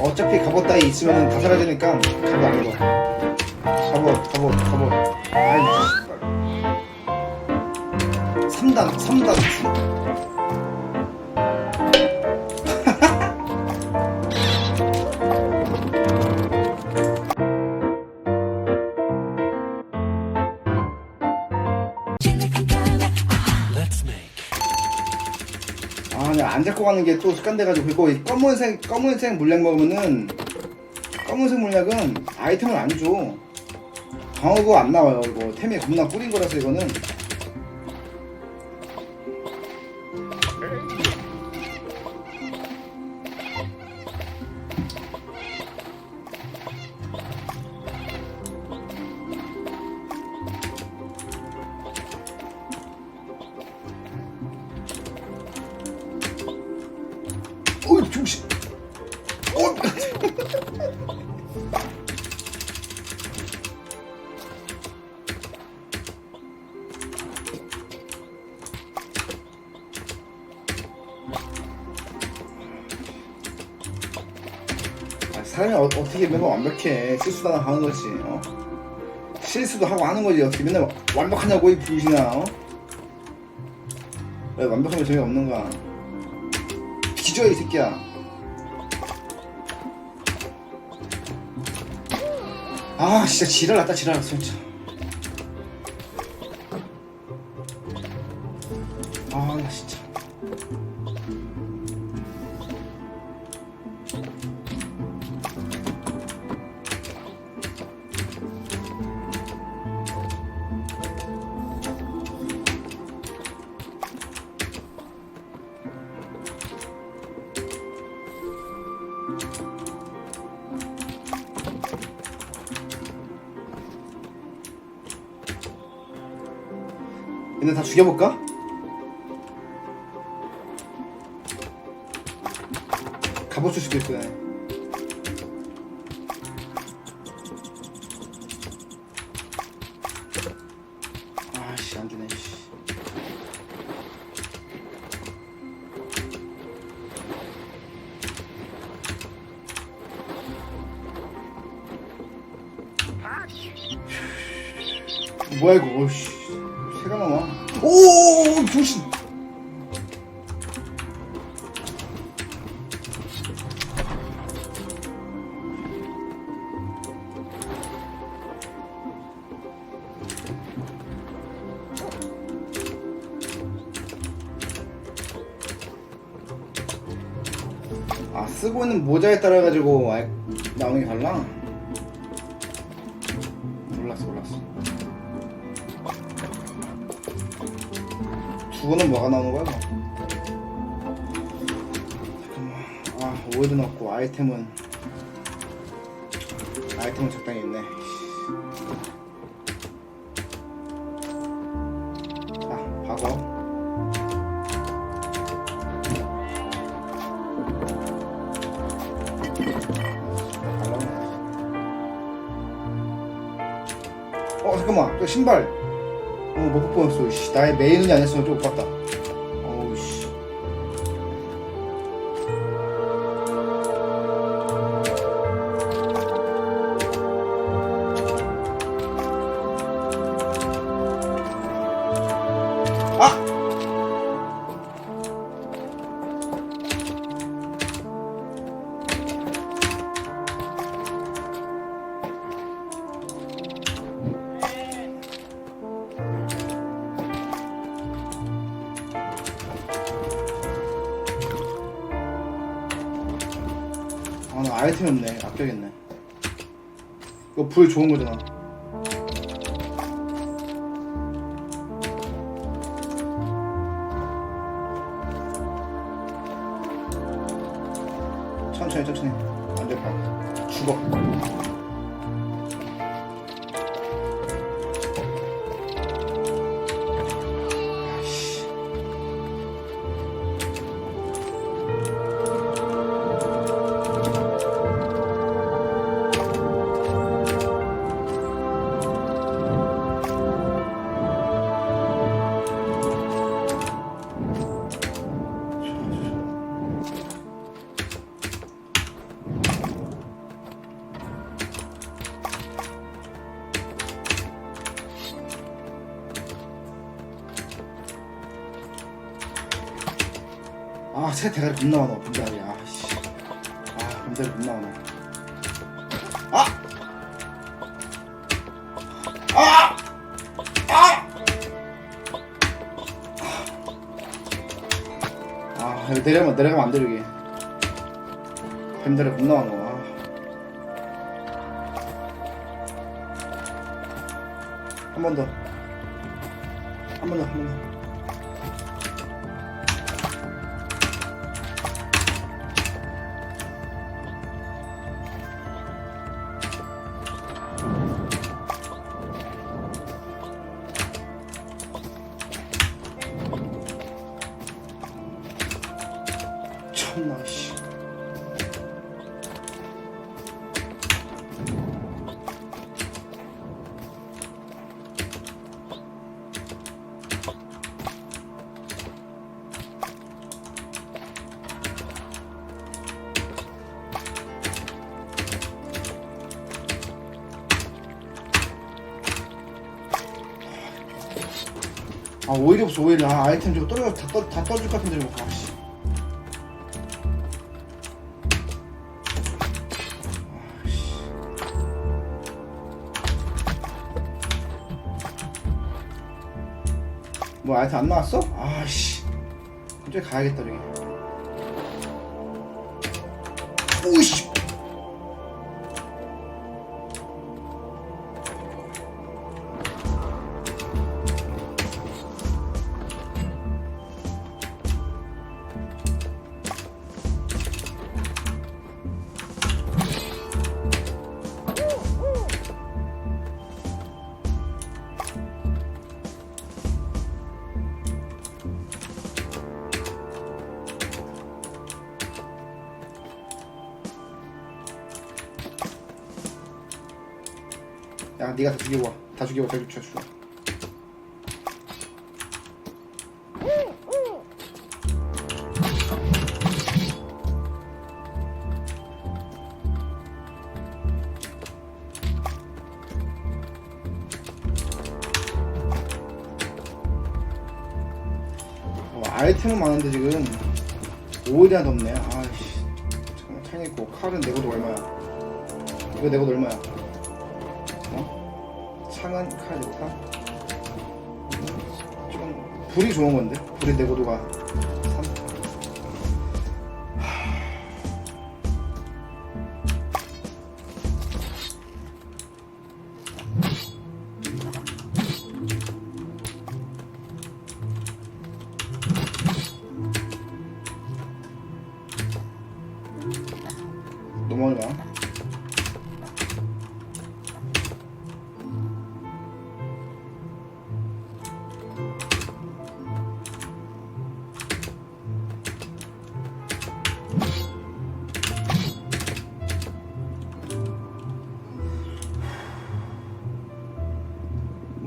어차피 갑옷 따위 있으면 다 사라지니까 갑옷 안 입어. 갑옷 갑옷 갑옷. 아이 씨발 3단 3단 아, 근데 안 잡고 가는 게 또 습관돼가지고 그리고 이 검은색 검은색 물약 먹으면은 검은색 물약은 아이템을 안 줘. 방어구 안 나와요. 이거 템이 겁나 뿌린 거라서 이거는. 사람이 어, 떻게 맨날 완벽해. 실수도 하나 하는 거지 어? 실수도 하고 하는 거지. 어떻게 맨날 완벽하냐고 이 부신아 어? 왜 완벽하면 재미없는가. 기저야 이 새끼야. 아 진짜 지랄 났다 지랄 났어 진짜. 아나 진짜 얘네 다 죽여볼까? 줄 수도 있어 얘네. 아씨 안주네 씨. 뭐야 이거 어씨 쓰고 있는 모자에 따라 가지고 아, 나오는 게 달라 몰랐어 몰랐어 두고는 뭐가 나오는 거야? 뭐? 잠깐만. 아, 오일도 넣고 아이템은 아이템은 적당히 있네. 자, 박어. 잠깐만 저 신발. 어 못 뽑았어 씨. 나의 메인이 아니었으면 좀못 봤다 아, 나 아이템 없네. 아껴야겠네. 이거 불 좋은 거잖아. 새 대가리 겁나 많아 뱀다리 아씨 아 뱀다리 겁나 많아 아! 아! 아! 아 여기 내려가면 내려가면 안돼 여기 뱀다리 겁나 많아 아. 한번 더. 한 번 더, 한 번 더. 오일이 없어 오일 아 아이템 저거 떨어 다, 떠, 다 떨어질 것 같은데 저거. 아씨. 뭐 아이템 안 나왔어? 아씨. 갑자기 가야겠다 저기. 오이씨 네가 다 죽이고 와 다 죽이고 다 죽여 죽여 어, 아이템은 많은데 지금 오일이 하나 없네. 아이씨. 잠깐만 창 있고 칼은 내고도 얼마야? 이거 내고도 얼마야? 어? 창은 칼 좋다. 좀 불이 좋은 건데 불이 내고도가 3.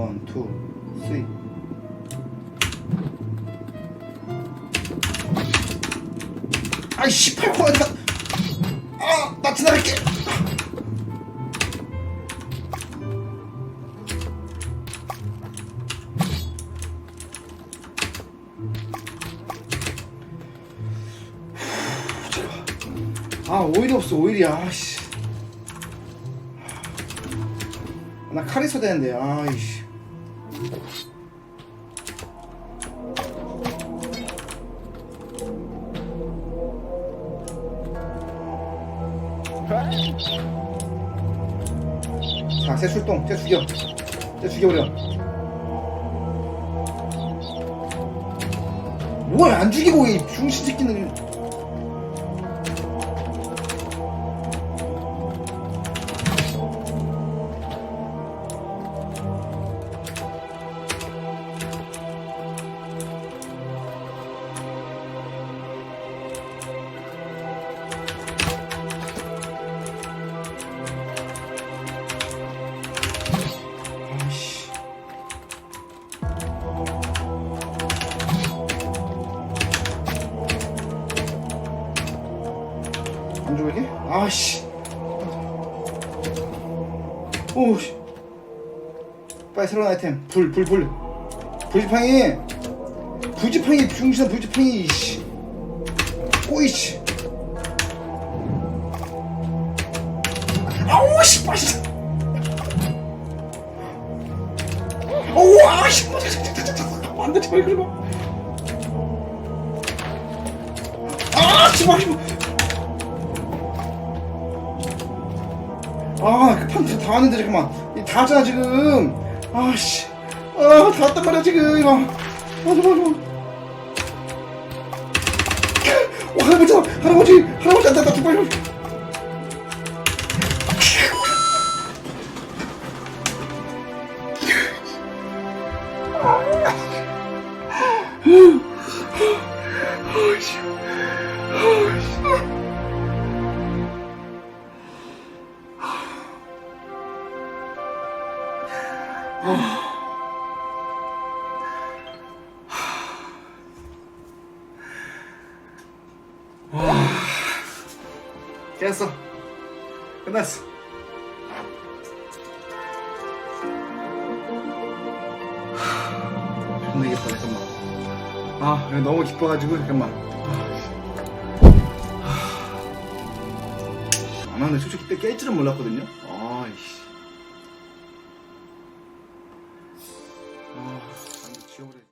원, 투, 쓰리. 아이 18코가 다. 아, 나 지나갈게. 아 오일이 없어 오일이야 아씨 나칼 있어야 되는데 아이씨 자 새 출동 새 죽여. 새 죽여버려. 뭐야 안 죽이고 이 중신 새끼는 오 씨. 빨리 새로운 아이템. 불 불 불. 불지팡이. 불지팡이 중신아 불지팡이 씨. 오이씨. 아우 씨발 씨. 어우 아씨 안돼 제발 그러마 아 씨발 씨발 아 급한 다 왔는데 잠깐만 이다 왔잖아 지금. 아 씨. 아 다 왔단 말이야 지금 이거. 아 잠깐만 잠깐만. 와 할아버지 할아버지 할아버지 안 돼 나정 와, 깼어. 끝났어. 존나 기뻐, 잠깐만. 아, 너무 기뻐가지고, 잠깐만. 아, 나는 솔직히 깰 줄은 몰랐거든요. 아이씨. 아, 아 지워버려.